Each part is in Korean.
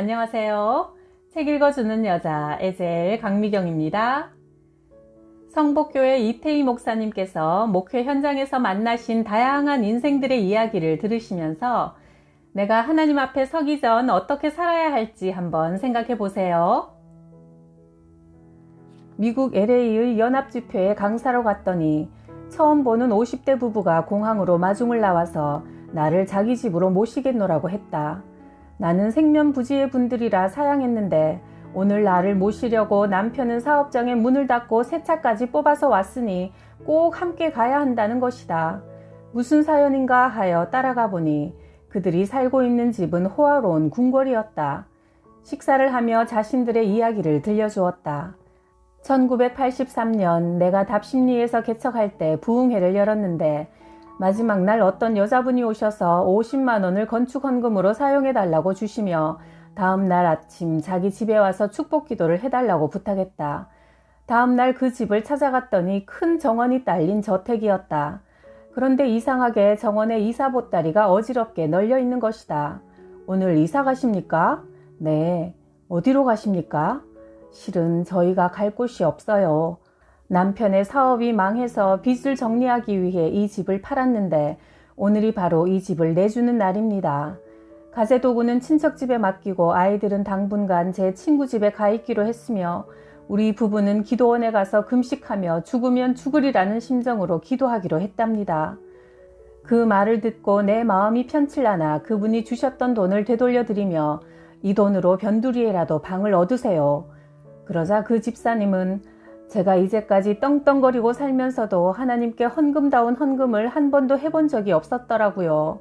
안녕하세요. 책 읽어주는 여자 에젤 강미경입니다. 성복교회 이태희 목사님께서 목회 현장에서 만나신 다양한 인생들의 이야기를 들으시면서 내가 하나님 앞에 서기 전 어떻게 살아야 할지 한번 생각해 보세요. 미국 LA의 연합집회에 강사로 갔더니 처음 보는 50대 부부가 공항으로 마중을 나와서 나를 자기 집으로 모시겠노라고 했다. 나는 생면부지의 분들이라 사양했는데 오늘 나를 모시려고 남편은 사업장에 문을 닫고 새 차까지 뽑아서 왔으니 꼭 함께 가야 한다는 것이다. 무슨 사연인가 하여 따라가 보니 그들이 살고 있는 집은 호화로운 궁궐이었다. 식사를 하며 자신들의 이야기를 들려주었다. 1983년 내가 답심리에서 개척할 때 부흥회를 열었는데 마지막 날 어떤 여자분이 오셔서 50만 원을 건축 헌금으로 사용해 달라고 주시며 다음 날 아침 자기 집에 와서 축복 기도를 해 달라고 부탁했다. 다음 날 그 집을 찾아갔더니 큰 정원이 딸린 저택이었다. 그런데 이상하게 정원에 이사 보따리가 어지럽게 널려 있는 것이다. 오늘 이사 가십니까? 네. 어디로 가십니까? 실은 저희가 갈 곳이 없어요. 남편의 사업이 망해서 빚을 정리하기 위해 이 집을 팔았는데 오늘이 바로 이 집을 내주는 날입니다. 가재도구는 친척 집에 맡기고 아이들은 당분간 제 친구 집에 가 있기로 했으며 우리 부부는 기도원에 가서 금식하며 죽으면 죽으리라는 심정으로 기도하기로 했답니다. 그 말을 듣고 내 마음이 편칠라나 그분이 주셨던 돈을 되돌려 드리며 이 돈으로 변두리에라도 방을 얻으세요. 그러자 그 집사님은 제가 이제까지 떵떵거리고 살면서도 하나님께 헌금다운 헌금을 한 번도 해본 적이 없었더라고요.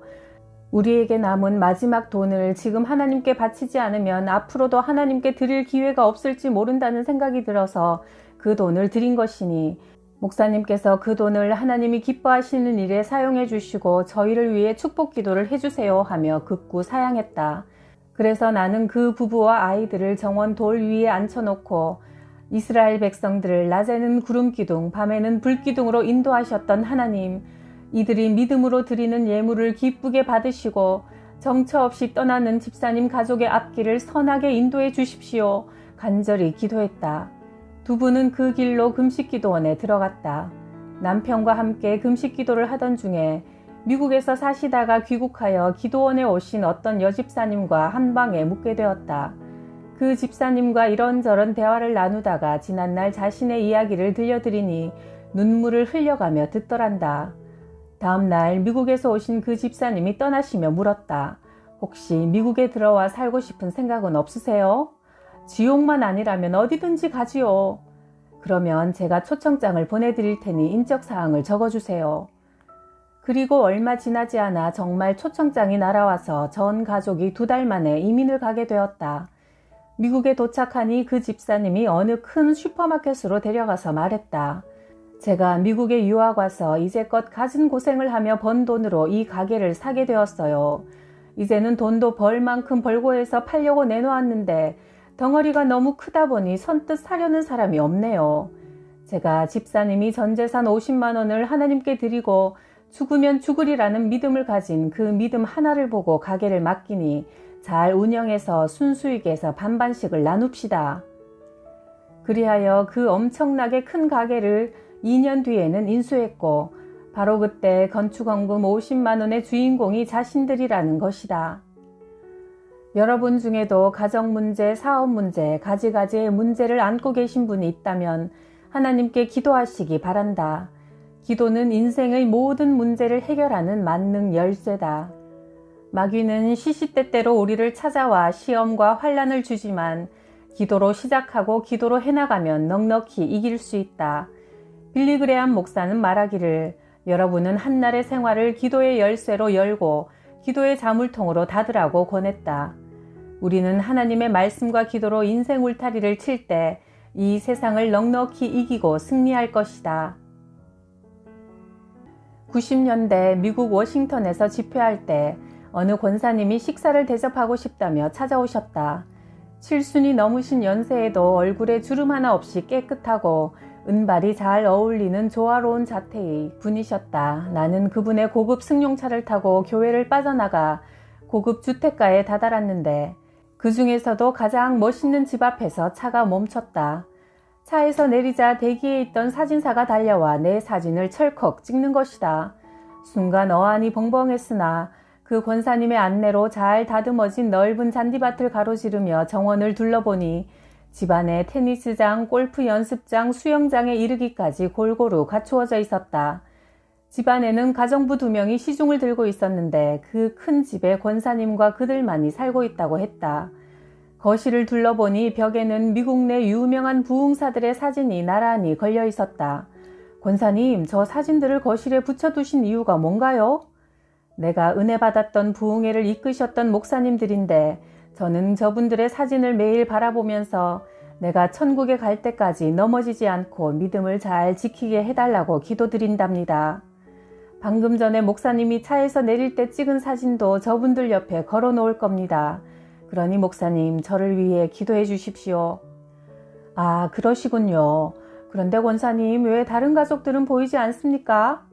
우리에게 남은 마지막 돈을 지금 하나님께 바치지 않으면 앞으로도 하나님께 드릴 기회가 없을지 모른다는 생각이 들어서 그 돈을 드린 것이니 목사님께서 그 돈을 하나님이 기뻐하시는 일에 사용해 주시고 저희를 위해 축복 기도를 해주세요 하며 극구 사양했다. 그래서 나는 그 부부와 아이들을 정원 돌 위에 앉혀놓고 이스라엘 백성들을 낮에는 구름 기둥, 밤에는 불 기둥으로 인도하셨던 하나님, 이들이 믿음으로 드리는 예물을 기쁘게 받으시고 정처 없이 떠나는 집사님 가족의 앞길을 선하게 인도해 주십시오. 간절히 기도했다. 두 분은 그 길로 금식 기도원에 들어갔다. 남편과 함께 금식 기도를 하던 중에 미국에서 사시다가 귀국하여 기도원에 오신 어떤 여집사님과 한 방에 묵게 되었다. 그 집사님과 이런저런 대화를 나누다가 지난날 자신의 이야기를 들려드리니 눈물을 흘려가며 듣더란다. 다음날 미국에서 오신 그 집사님이 떠나시며 물었다. 혹시 미국에 들어와 살고 싶은 생각은 없으세요? 지옥만 아니라면 어디든지 가지요. 그러면 제가 초청장을 보내드릴 테니 인적사항을 적어주세요. 그리고 얼마 지나지 않아 정말 초청장이 날아와서 전 가족이 두 달 만에 이민을 가게 되었다. 미국에 도착하니 그 집사님이 어느 큰 슈퍼마켓으로 데려가서 말했다. 제가 미국에 유학 와서 이제껏 가진 고생을 하며 번 돈으로 이 가게를 사게 되었어요. 이제는 돈도 벌 만큼 벌고 해서 팔려고 내놓았는데 덩어리가 너무 크다 보니 선뜻 사려는 사람이 없네요. 제가 집사님이 전 재산 50만 원을 하나님께 드리고 죽으면 죽으리라는 믿음을 가진 그 믿음 하나를 보고 가게를 맡기니 잘 운영해서 순수익에서 반반씩을 나눕시다. 그리하여 그 엄청나게 큰 가게를 2년 뒤에는 인수했고 바로 그때 건축원금 50만 원의 주인공이 자신들이라는 것이다. 여러분 중에도 가정 문제, 사업 문제, 가지가지의 문제를 안고 계신 분이 있다면 하나님께 기도하시기 바란다. 기도는 인생의 모든 문제를 해결하는 만능 열쇠다. 마귀는 시시때때로 우리를 찾아와 시험과 환란을 주지만 기도로 시작하고 기도로 해나가면 넉넉히 이길 수 있다. 빌리그레암 목사는 말하기를 여러분은 한날의 생활을 기도의 열쇠로 열고 기도의 자물통으로 닫으라고 권했다. 우리는 하나님의 말씀과 기도로 인생 울타리를 칠 때 이 세상을 넉넉히 이기고 승리할 것이다. 90년대 미국 워싱턴에서 집회할 때 어느 권사님이 식사를 대접하고 싶다며 찾아오셨다. 칠순이 넘으신 연세에도 얼굴에 주름 하나 없이 깨끗하고 은발이 잘 어울리는 조화로운 자태의 분이셨다. 나는 그분의 고급 승용차를 타고 교회를 빠져나가 고급 주택가에 다다랐는데 그 중에서도 가장 멋있는 집 앞에서 차가 멈췄다. 차에서 내리자 대기에 있던 사진사가 달려와 내 사진을 철컥 찍는 것이다. 순간 어안이 벙벙했으나 그 권사님의 안내로 잘 다듬어진 넓은 잔디밭을 가로지르며 정원을 둘러보니 집안에 테니스장, 골프 연습장, 수영장에 이르기까지 골고루 갖추어져 있었다. 집안에는 가정부 두 명이 시중을 들고 있었는데 그 큰 집에 권사님과 그들만이 살고 있다고 했다. 거실을 둘러보니 벽에는 미국 내 유명한 부흥사들의 사진이 나란히 걸려 있었다. 권사님, 저 사진들을 거실에 붙여두신 이유가 뭔가요? 내가 은혜 받았던 부흥회를 이끄셨던 목사님들인데 저는 저분들의 사진을 매일 바라보면서 내가 천국에 갈 때까지 넘어지지 않고 믿음을 잘 지키게 해달라고 기도드린답니다. 방금 전에 목사님이 차에서 내릴 때 찍은 사진도 저분들 옆에 걸어 놓을 겁니다. 그러니 목사님, 저를 위해 기도해 주십시오. 아, 그러시군요. 그런데 권사님, 왜 다른 가족들은 보이지 않습니까?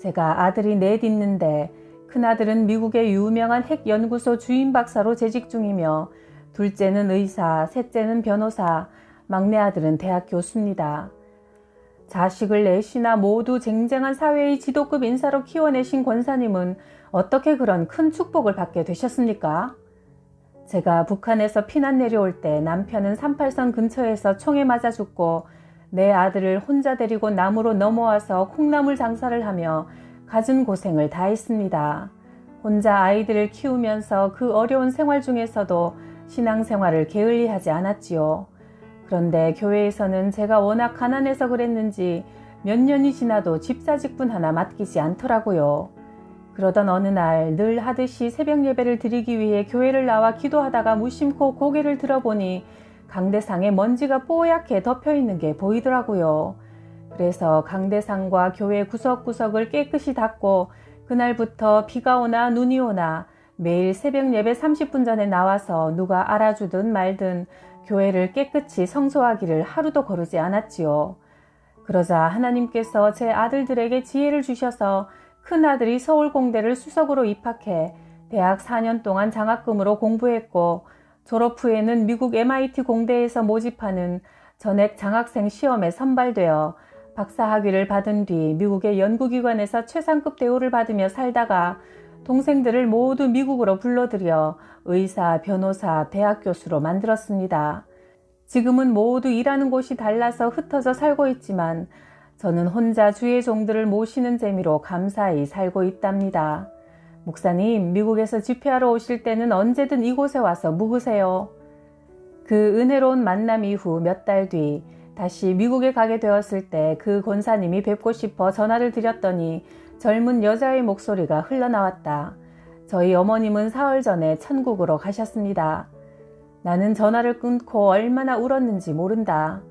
제가 아들이 넷 있는데, 큰아들은 미국의 유명한 핵연구소 주임 박사로 재직 중이며, 둘째는 의사, 셋째는 변호사, 막내 아들은 대학 교수입니다. 자식을 넷이나 모두 쟁쟁한 사회의 지도급 인사로 키워내신 권사님은 어떻게 그런 큰 축복을 받게 되셨습니까? 제가 북한에서 피난 내려올 때 남편은 38선 근처에서 총에 맞아 죽고 내 아들을 혼자 데리고 남으로 넘어와서 콩나물 장사를 하며 갖은 고생을 다 했습니다. 혼자 아이들을 키우면서 그 어려운 생활 중에서도 신앙생활을 게을리 하지 않았지요. 그런데 교회에서는 제가 워낙 가난해서 그랬는지 몇 년이 지나도 집사 직분 하나 맡기지 않더라고요. 그러던 어느 날 늘 하듯이 새벽 예배를 드리기 위해 교회를 나와 기도하다가 무심코 고개를 들어보니 강대상에 먼지가 뽀얗게 덮여 있는 게 보이더라고요. 그래서 강대상과 교회 구석구석을 깨끗이 닦고 그날부터 비가 오나 눈이 오나 매일 새벽 예배 30분 전에 나와서 누가 알아주든 말든 교회를 깨끗이 성소하기를 하루도 거르지 않았지요. 그러자 하나님께서 제 아들들에게 지혜를 주셔서 큰 아들이 서울공대를 수석으로 입학해 대학 4년 동안 장학금으로 공부했고 졸업 후에는 미국 MIT 공대에서 모집하는 전액 장학생 시험에 선발되어 박사 학위를 받은 뒤 미국의 연구기관에서 최상급 대우를 받으며 살다가 동생들을 모두 미국으로 불러들여 의사, 변호사, 대학 교수로 만들었습니다. 지금은 모두 일하는 곳이 달라서 흩어져 살고 있지만 저는 혼자 주의 종들을 모시는 재미로 감사히 살고 있답니다. 목사님, 미국에서 집회하러 오실 때는 언제든 이곳에 와서 묵으세요. 그 은혜로운 만남 이후 몇 달 뒤 다시 미국에 가게 되었을 때 그 권사님이 뵙고 싶어 전화를 드렸더니 젊은 여자의 목소리가 흘러나왔다. 저희 어머님은 사흘 전에 천국으로 가셨습니다. 나는 전화를 끊고 얼마나 울었는지 모른다.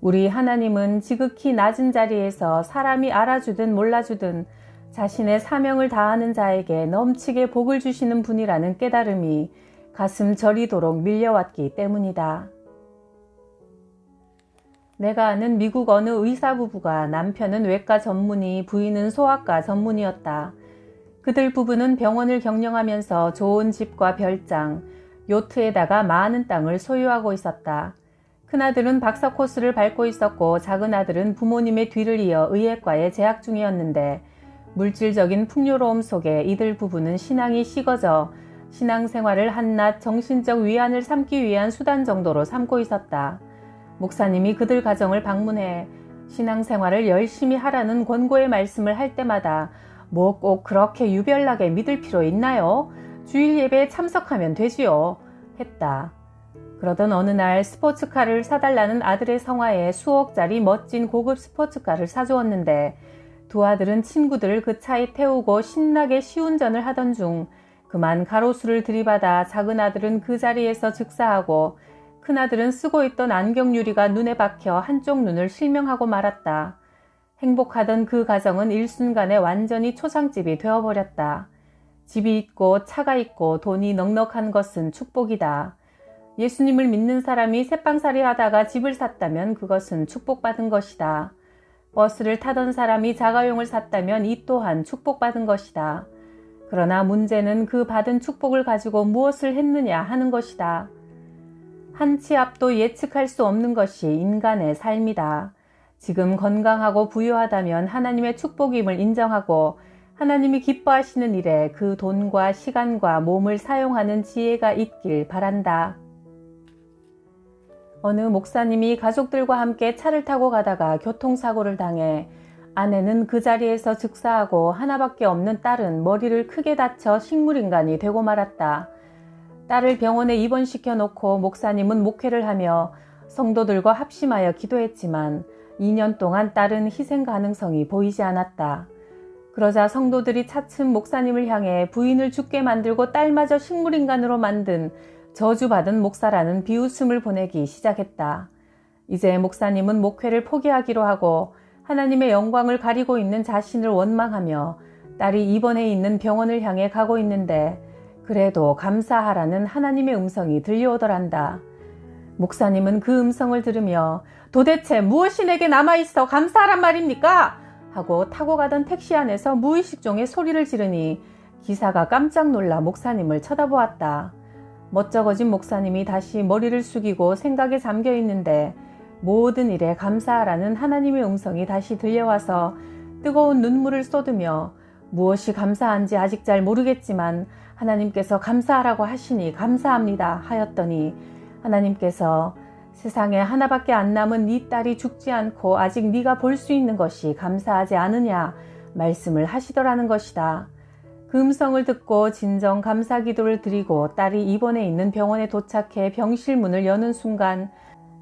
우리 하나님은 지극히 낮은 자리에서 사람이 알아주든 몰라주든 자신의 사명을 다하는 자에게 넘치게 복을 주시는 분이라는 깨달음이 가슴 저리도록 밀려왔기 때문이다. 내가 아는 미국 어느 의사 부부가 남편은 외과 전문의, 부인은 소아과 전문의였다. 그들 부부는 병원을 경영하면서 좋은 집과 별장, 요트에다가 많은 땅을 소유하고 있었다. 큰아들은 박사 코스를 밟고 있었고 작은 아들은 부모님의 뒤를 이어 의예과에 재학 중이었는데 물질적인 풍요로움 속에 이들 부부는 신앙이 식어져 신앙생활을 한낱 정신적 위안을 삼기 위한 수단 정도로 삼고 있었다. 목사님이 그들 가정을 방문해 신앙생활을 열심히 하라는 권고의 말씀을 할 때마다 뭐 꼭 그렇게 유별나게 믿을 필요 있나요? 주일 예배에 참석하면 되지요. 했다. 그러던 어느 날 스포츠카를 사달라는 아들의 성화에 수억짜리 멋진 고급 스포츠카를 사주었는데 두 아들은 친구들을 그 차에 태우고 신나게 시운전을 하던 중 그만 가로수를 들이받아 작은 아들은 그 자리에서 즉사하고 큰아들은 쓰고 있던 안경 유리가 눈에 박혀 한쪽 눈을 실명하고 말았다. 행복하던 그 가정은 일순간에 완전히 초상집이 되어버렸다. 집이 있고 차가 있고 돈이 넉넉한 것은 축복이다. 예수님을 믿는 사람이 새빵살이 하다가 집을 샀다면 그것은 축복받은 것이다. 버스를 타던 사람이 자가용을 샀다면 이 또한 축복받은 것이다. 그러나 문제는 그 받은 축복을 가지고 무엇을 했느냐 하는 것이다. 한 치 앞도 예측할 수 없는 것이 인간의 삶이다. 지금 건강하고 부유하다면 하나님의 축복임을 인정하고 하나님이 기뻐하시는 일에 그 돈과 시간과 몸을 사용하는 지혜가 있길 바란다. 어느 목사님이 가족들과 함께 차를 타고 가다가 교통사고를 당해 아내는 그 자리에서 즉사하고 하나밖에 없는 딸은 머리를 크게 다쳐 식물인간이 되고 말았다. 딸을 병원에 입원시켜 놓고 목사님은 목회를 하며 성도들과 합심하여 기도했지만 2년 동안 딸은 희생 가능성이 보이지 않았다. 그러자 성도들이 차츰 목사님을 향해 부인을 죽게 만들고 딸마저 식물인간으로 만든 저주받은 목사라는 비웃음을 보내기 시작했다. 이제 목사님은 목회를 포기하기로 하고 하나님의 영광을 가리고 있는 자신을 원망하며 딸이 입원해 있는 병원을 향해 가고 있는데 그래도 감사하라는 하나님의 음성이 들려오더란다. 목사님은 그 음성을 들으며 도대체 무엇이 내게 남아있어 감사하란 말입니까? 하고 타고 가던 택시 안에서 무의식종의 소리를 지르니 기사가 깜짝 놀라 목사님을 쳐다보았다. 멋쩍어진 목사님이 다시 머리를 숙이고 생각에 잠겨 있는데 모든 일에 감사하라는 하나님의 음성이 다시 들려와서 뜨거운 눈물을 쏟으며 무엇이 감사한지 아직 잘 모르겠지만 하나님께서 감사하라고 하시니 감사합니다 하였더니 하나님께서 세상에 하나밖에 안 남은 네 딸이 죽지 않고 아직 네가 볼 수 있는 것이 감사하지 않으냐 말씀을 하시더라는 것이다. 그 음성을 듣고 진정 감사 기도를 드리고 딸이 입원해 있는 병원에 도착해 병실 문을 여는 순간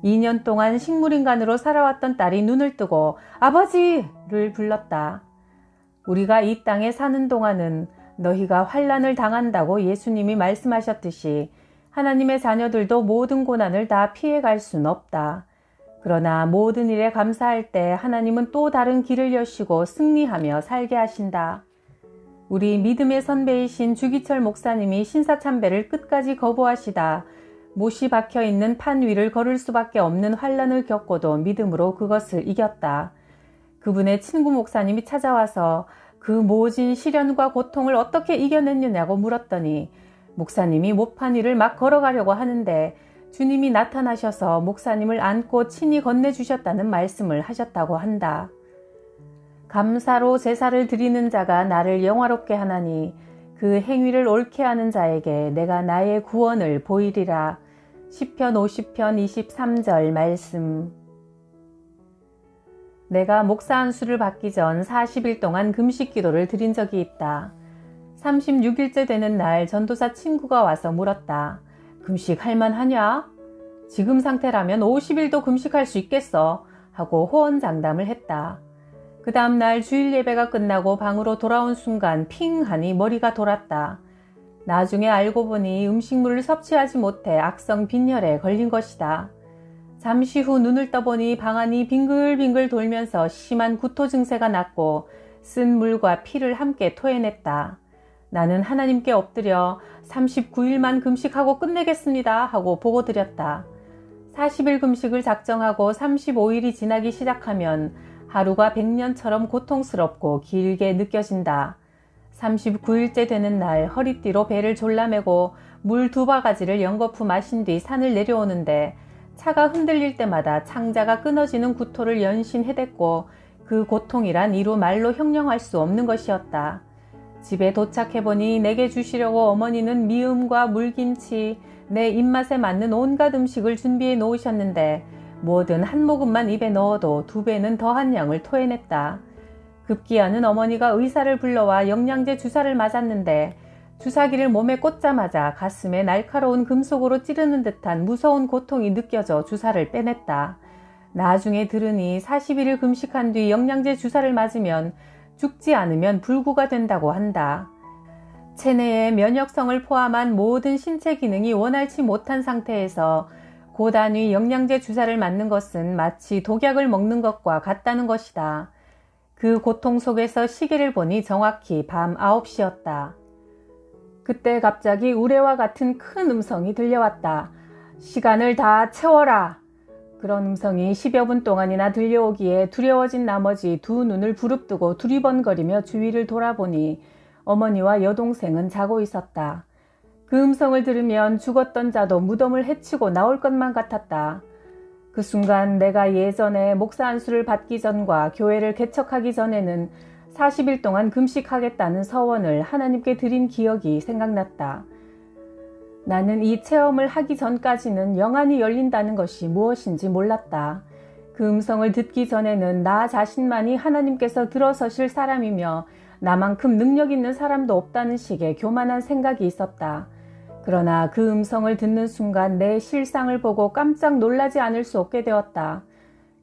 2년 동안 식물인간으로 살아왔던 딸이 눈을 뜨고 아버지를 불렀다. 우리가 이 땅에 사는 동안은 너희가 환란을 당한다고 예수님이 말씀하셨듯이 하나님의 자녀들도 모든 고난을 다 피해갈 순 없다. 그러나 모든 일에 감사할 때 하나님은 또 다른 길을 여시고 승리하며 살게 하신다. 우리 믿음의 선배이신 주기철 목사님이 신사참배를 끝까지 거부하시다 못이 박혀 있는 판 위를 걸을 수밖에 없는 환란을 겪고도 믿음으로 그것을 이겼다. 그분의 친구 목사님이 찾아와서 그 모진 시련과 고통을 어떻게 이겨냈느냐고 물었더니 목사님이 위를 막 걸어가려고 하는데 주님이 나타나셔서 목사님을 안고 친히 건네주셨다는 말씀을 하셨다고 한다. 감사로 제사를 드리는 자가 나를 영화롭게 하나니 그 행위를 옳게 하는 자에게 내가 나의 구원을 보이리라. 10편 50편 23절 말씀 내가 목사 안수를 받기 전 40일 동안 금식 기도를 드린 적이 있다. 36일째 되는 날 전도사 친구가 와서 물었다. 금식 할 만하냐? 지금 상태라면 50일도 금식할 수 있겠어. 하고 호언장담을 했다. 그 다음날 주일 예배가 끝나고 방으로 돌아온 순간 핑 하니 머리가 돌았다. 나중에 알고 보니 음식물을 섭취하지 못해 악성 빈혈에 걸린 것이다. 잠시 후 눈을 떠보니 방 안이 빙글빙글 돌면서 심한 구토 증세가 났고 쓴 물과 피를 함께 토해냈다. 나는 하나님께 엎드려 39일만 금식하고 끝내겠습니다 하고 보고 드렸다. 40일 금식을 작정하고 35일이 지나기 시작하면 하루가 100년처럼 고통스럽고 길게 느껴진다. 39일째 되는 날 허리띠로 배를 졸라매고 물 두 바가지를 연거푸 마신 뒤 산을 내려오는데 차가 흔들릴 때마다 창자가 끊어지는 구토를 연신 해댔고 그 고통이란 이루 말로 형용할 수 없는 것이었다. 집에 도착해보니 내게 주시려고 어머니는 미음과 물김치, 내 입맛에 맞는 온갖 음식을 준비해 놓으셨는데 뭐든 한 모금만 입에 넣어도 두 배는 더한 양을 토해냈다. 급기야는 어머니가 의사를 불러와 영양제 주사를 맞았는데 주사기를 몸에 꽂자마자 가슴에 날카로운 금속으로 찌르는 듯한 무서운 고통이 느껴져 주사를 빼냈다. 나중에 들으니 41일 금식한 뒤 영양제 주사를 맞으면 죽지 않으면 불구가 된다고 한다. 체내의 면역성을 포함한 모든 신체 기능이 원활치 못한 상태에서 고단위 영양제 주사를 맞는 것은 마치 독약을 먹는 것과 같다는 것이다. 그 고통 속에서 시계를 보니 정확히 밤 9시였다. 그때 갑자기 우레와 같은 큰 음성이 들려왔다. 시간을 다 채워라. 그런 음성이 10여 분 동안이나 들려오기에 두려워진 나머지 두 눈을 부릅뜨고 두리번거리며 주위를 돌아보니 어머니와 여동생은 자고 있었다. 그 음성을 들으면 죽었던 자도 무덤을 헤치고 나올 것만 같았다. 그 순간 내가 예전에 목사 안수를 받기 전과 교회를 개척하기 전에는 40일 동안 금식하겠다는 서원을 하나님께 드린 기억이 생각났다. 나는 이 체험을 하기 전까지는 영안이 열린다는 것이 무엇인지 몰랐다. 그 음성을 듣기 전에는 나 자신만이 하나님께서 들어서실 사람이며 나만큼 능력 있는 사람도 없다는 식의 교만한 생각이 있었다. 그러나 그 음성을 듣는 순간 내 실상을 보고 깜짝 놀라지 않을 수 없게 되었다.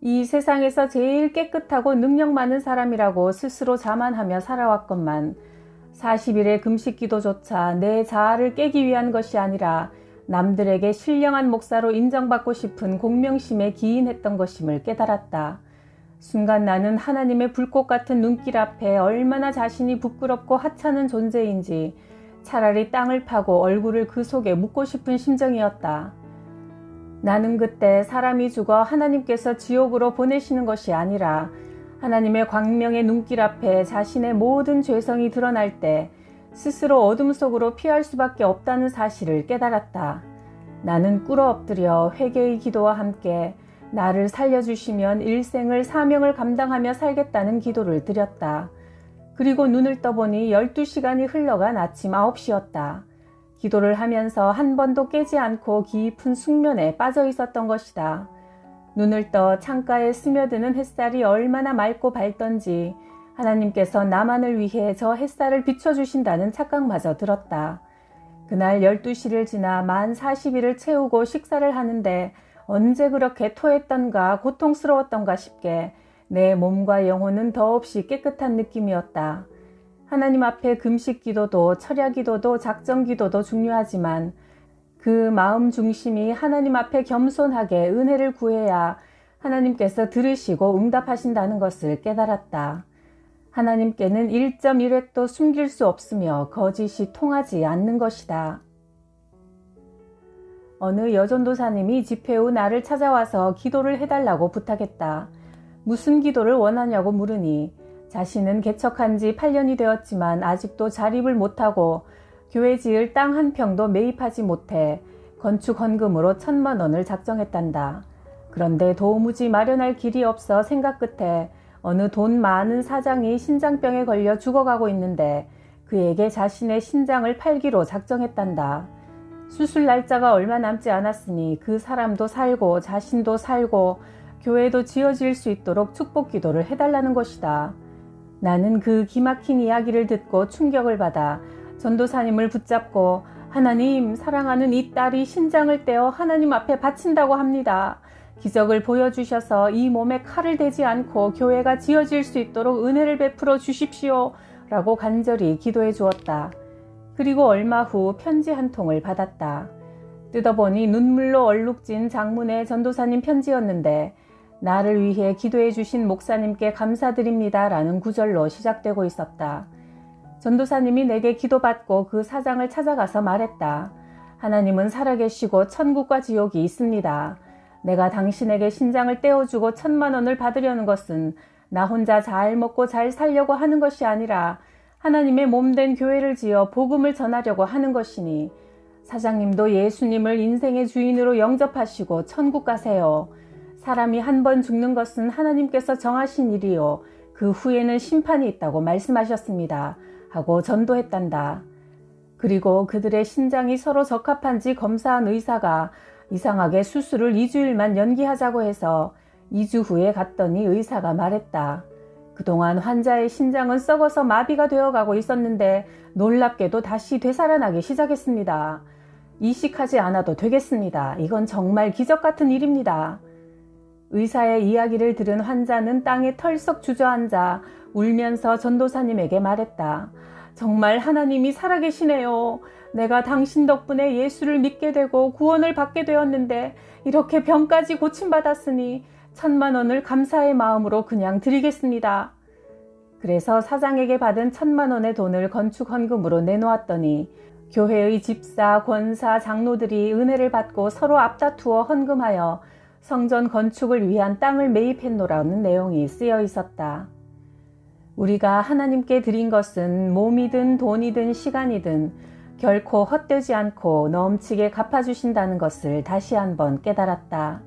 이 세상에서 제일 깨끗하고 능력 많은 사람이라고 스스로 자만하며 살아왔건만 40일의 금식 기도조차 내 자아를 깨기 위한 것이 아니라 남들에게 신령한 목사로 인정받고 싶은 공명심에 기인했던 것임을 깨달았다. 순간 나는 하나님의 불꽃 같은 눈길 앞에 얼마나 자신이 부끄럽고 하찮은 존재인지 차라리 땅을 파고 얼굴을 그 속에 묻고 싶은 심정이었다. 나는 그때 사람이 죽어 하나님께서 지옥으로 보내시는 것이 아니라 하나님의 광명의 눈길 앞에 자신의 모든 죄성이 드러날 때 스스로 어둠 속으로 피할 수밖에 없다는 사실을 깨달았다. 나는 꿇어 엎드려 회개의 기도와 함께 나를 살려주시면 일생을 사명을 감당하며 살겠다는 기도를 드렸다. 그리고 눈을 떠보니 12시간이 흘러간 아침 9시였다. 기도를 하면서 한 번도 깨지 않고 깊은 숙면에 빠져 있었던 것이다. 눈을 떠 창가에 스며드는 햇살이 얼마나 맑고 밝던지 하나님께서 나만을 위해 저 햇살을 비춰주신다는 착각마저 들었다. 그날 12시를 지나 만 40일을 채우고 식사를 하는데 언제 그렇게 토했던가 고통스러웠던가 싶게 내 몸과 영혼은 더없이 깨끗한 느낌이었다. 하나님 앞에 금식 기도도 철야 기도도 작정 기도도 중요하지만 그 마음 중심이 하나님 앞에 겸손하게 은혜를 구해야 하나님께서 들으시고 응답하신다는 것을 깨달았다. 하나님께는 1.1획도 숨길 수 없으며 거짓이 통하지 않는 것이다. 어느 여전도사님이 집회 후 나를 찾아와서 기도를 해달라고 부탁했다. 무슨 기도를 원하냐고 물으니 자신은 개척한 지 8년이 되었지만 아직도 자립을 못하고 교회 지을 땅 한 평도 매입하지 못해 건축 헌금으로 천만 원을 작정했단다. 그런데 도무지 마련할 길이 없어 생각 끝에 어느 돈 많은 사장이 신장병에 걸려 죽어가고 있는데 그에게 자신의 신장을 팔기로 작정했단다. 수술 날짜가 얼마 남지 않았으니 그 사람도 살고 자신도 살고 교회도 지어질 수 있도록 축복 기도를 해달라는 것이다. 나는 그 기막힌 이야기를 듣고 충격을 받아 전도사님을 붙잡고 하나님 사랑하는 이 딸이 신장을 떼어 하나님 앞에 바친다고 합니다. 기적을 보여주셔서 이 몸에 칼을 대지 않고 교회가 지어질 수 있도록 은혜를 베풀어 주십시오. 라고 간절히 기도해 주었다. 그리고 얼마 후 편지 한 통을 받았다. 뜯어보니 눈물로 얼룩진 장문의 전도사님 편지였는데 나를 위해 기도해 주신 목사님께 감사드립니다. 라는 구절로 시작되고 있었다. 전도사님이 내게 기도받고 그 사장을 찾아가서 말했다. 하나님은 살아계시고 천국과 지옥이 있습니다. 내가 당신에게 신장을 떼어주고 천만 원을 받으려는 것은 나 혼자 잘 먹고 잘 살려고 하는 것이 아니라 하나님의 몸된 교회를 지어 복음을 전하려고 하는 것이니 사장님도 예수님을 인생의 주인으로 영접하시고 천국 가세요. 사람이 한 번 죽는 것은 하나님께서 정하신 일이요. 그 후에는 심판이 있다고 말씀하셨습니다. 하고 전도했단다. 그리고 그들의 신장이 서로 적합한지 검사한 의사가 이상하게 수술을 2주일만 연기하자고 해서 2주 후에 갔더니 의사가 말했다. 그동안 환자의 신장은 썩어서 마비가 되어가고 있었는데 놀랍게도 다시 되살아나기 시작했습니다. 이식하지 않아도 되겠습니다. 이건 정말 기적 같은 일입니다. 의사의 이야기를 들은 환자는 땅에 털썩 주저앉아 울면서 전도사님에게 말했다. 정말 하나님이 살아계시네요. 내가 당신 덕분에 예수를 믿게 되고 구원을 받게 되었는데 이렇게 병까지 고침받았으니 천만 원을 감사의 마음으로 그냥 드리겠습니다. 그래서 사장에게 받은 천만 원의 돈을 건축 헌금으로 내놓았더니 교회의 집사, 권사, 장로들이 은혜를 받고 서로 앞다투어 헌금하여 성전 건축을 위한 땅을 매입했노라는 내용이 쓰여 있었다. 우리가 하나님께 드린 것은 몸이든 돈이든 시간이든 결코 헛되지 않고 넘치게 갚아주신다는 것을 다시 한번 깨달았다.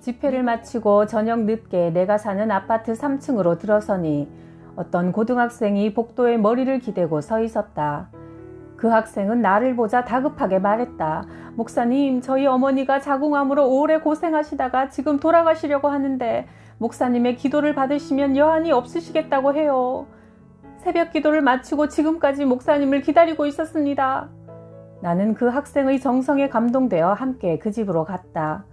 집회를 마치고 저녁 늦게 내가 사는 아파트 3층으로 들어서니 어떤 고등학생이 복도에 머리를 기대고 서 있었다. 그 학생은 나를 보자 다급하게 말했다. 목사님, 저희 어머니가 자궁암으로 오래 고생하시다가 지금 돌아가시려고 하는데 목사님의 기도를 받으시면 여한이 없으시겠다고 해요. 새벽 기도를 마치고 지금까지 목사님을 기다리고 있었습니다. 나는 그 학생의 정성에 감동되어 함께 그 집으로 갔다.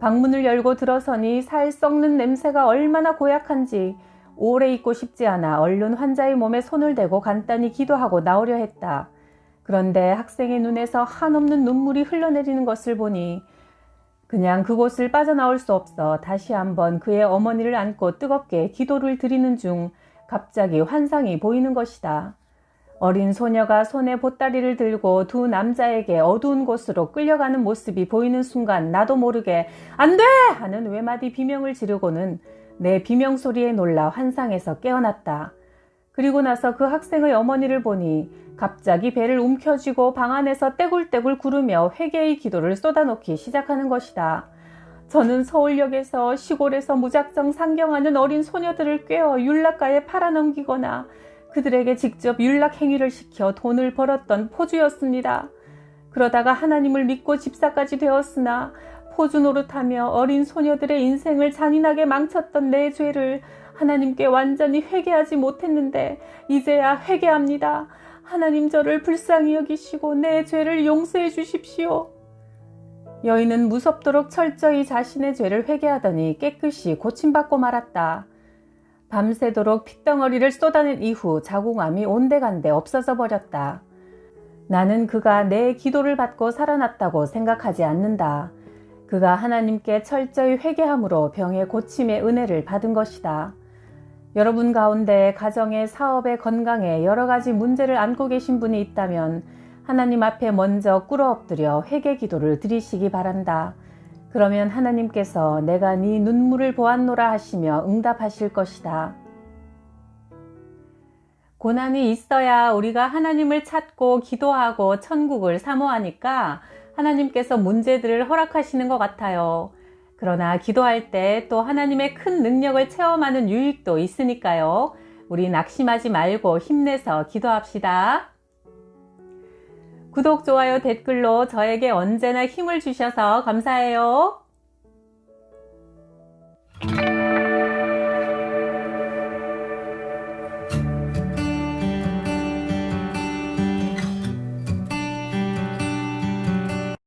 방문을 열고 들어서니 살 썩는 냄새가 얼마나 고약한지 오래 있고 싶지 않아 얼른 환자의 몸에 손을 대고 간단히 기도하고 나오려 했다. 그런데 학생의 눈에서 한없는 눈물이 흘러내리는 것을 보니 그냥 그곳을 빠져나올 수 없어 다시 한번 그의 어머니를 안고 뜨겁게 기도를 드리는 중 갑자기 환상이 보이는 것이다. 어린 소녀가 손에 보따리를 들고 두 남자에게 어두운 곳으로 끌려가는 모습이 보이는 순간 나도 모르게 안 돼! 하는 외마디 비명을 지르고는 내 비명 소리에 놀라 환상에서 깨어났다. 그리고 나서 그 학생의 어머니를 보니 갑자기 배를 움켜쥐고 방 안에서 떼굴떼굴 구르며 회개의 기도를 쏟아놓기 시작하는 것이다. 저는 서울역에서 시골에서 무작정 상경하는 어린 소녀들을 꿰어 율락가에 팔아넘기거나 그들에게 직접 율락 행위를 시켜 돈을 벌었던 포주였습니다. 그러다가 하나님을 믿고 집사까지 되었으나 포주 노릇하며 어린 소녀들의 인생을 잔인하게 망쳤던 내 죄를 하나님께 완전히 회개하지 못했는데 이제야 회개합니다. 하나님 저를 불쌍히 여기시고 내 죄를 용서해 주십시오. 여인은 무섭도록 철저히 자신의 죄를 회개하더니 깨끗이 고침받고 말았다. 밤새도록 핏덩어리를 쏟아낸 이후 자궁암이 온데간데 없어져 버렸다. 나는 그가 내 기도를 받고 살아났다고 생각하지 않는다. 그가 하나님께 철저히 회개함으로 병의 고침의 은혜를 받은 것이다. 여러분 가운데 가정의 사업의 건강에 여러 가지 문제를 안고 계신 분이 있다면 하나님 앞에 먼저 꿇어 엎드려 회개 기도를 드리시기 바란다. 그러면 하나님께서 내가 네 눈물을 보았노라 하시며 응답하실 것이다. 고난이 있어야 우리가 하나님을 찾고 기도하고 천국을 사모하니까 하나님께서 문제들을 허락하시는 것 같아요. 그러나 기도할 때 또 하나님의 큰 능력을 체험하는 유익도 있으니까요. 우리 낙심하지 말고 힘내서 기도합시다. 구독, 좋아요, 댓글로 저에게 언제나 힘을 주셔서 감사해요.